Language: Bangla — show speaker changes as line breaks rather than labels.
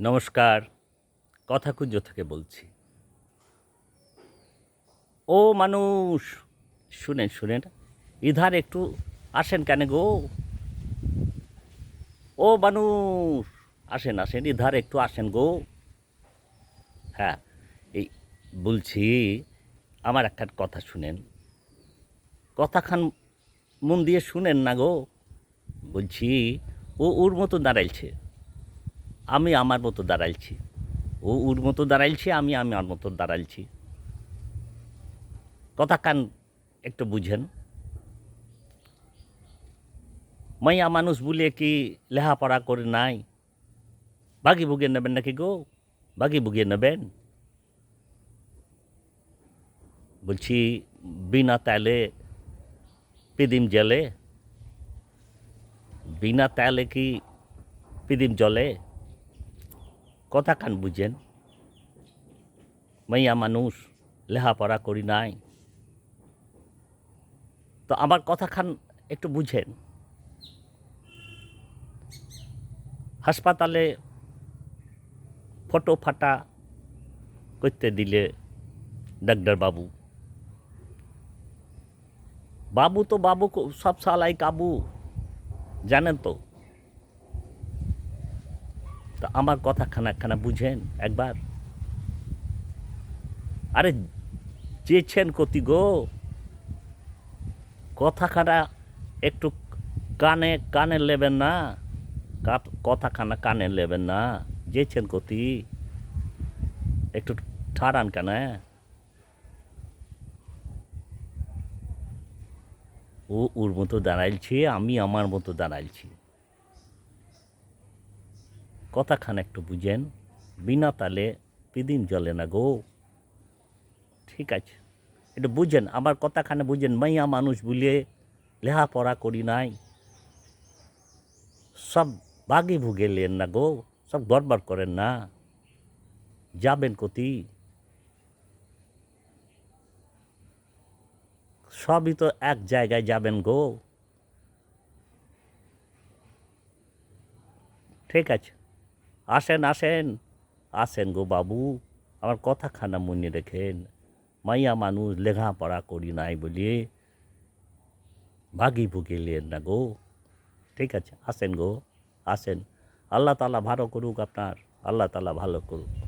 নমস্কার, কথাকুঞ্জ থেকে বলছি। ও মানুষ, শুনেন শুনেন, ইধার একটু আসেন কেন গো? ও মানুষ, আসেন আসেন, ইধার একটু আসেন গো। হ্যাঁ এই বলছি, আমার একটা কথা শুনেন। কথাখান মন দিয়ে শুনেন না গো। বলছি, ও ওর মতো দাঁড়াইছে আমি আমার মতো দাঁড়াইছি। ও ওর মতো দাঁড়াইছি, আমি আমি আমার মতো দাঁড়াইছি। কথা কান একটু বুঝেন। মাইয়া মানুষ বলে কি লেহাপড়া করে নাই? বাগি বুগিয়ে নেবেন নাকি গো? বাগি বুগিয়ে নেবেন? বলছি, বিনা তেলে পিদিম জলে বিনা তেলে কি পিদিম জলে কথা কান বুঝেন? মাইয়া মানুষ, লেহাপড়া করি নাই। তো আমার কথা খান একটু বুঝেন। হাসপাতালে ফটো ফাটা করতে দিলে ডাক্তার বাবু। বাবু তো বাবু সব সালাই কাবু, জানেন তা? আমার কথা খানা বুঝেন একবার। আরে চেয়েছেন কতি গো। কথাখানা একটু কানে কানে নেবেন না। কথাখানা কানে নেবেন না। যেছেন কতি। একটু ঠাড়ান কেন? ও ওর মতো দাঁড়াইছে আমি আমার মতো দাঁড়াইছি কথাখান একটু বুঝেন। বিনা তালে পিদিম জলে না গো। ঠিক আছে। একটু বুঝেন, আমার কথাখানে বুঝেন, মাইয়া মানুষ বলিয়ে লেহাপড়া করি নাই। সব বাগে ভুগে লেন না গো, সব গড়বড় করেন না। যাবেন কতি। সবই তো এক জায়গায় যাবেন গো। ঠিক আছে। আসেন আসেন। আসেন গো বাবু, আমার কথাখানা মনে রেখেন। মাইয়া মানুষ লেখাপড়া করি নাই বলিয়ে ভাগি ভুগে লেন না গো। ঠিক আছে, আসেন গো, আসেন। আল্লাহ তালা ভালো করুক আপনার, আল্লাহ তালা ভালো করুক।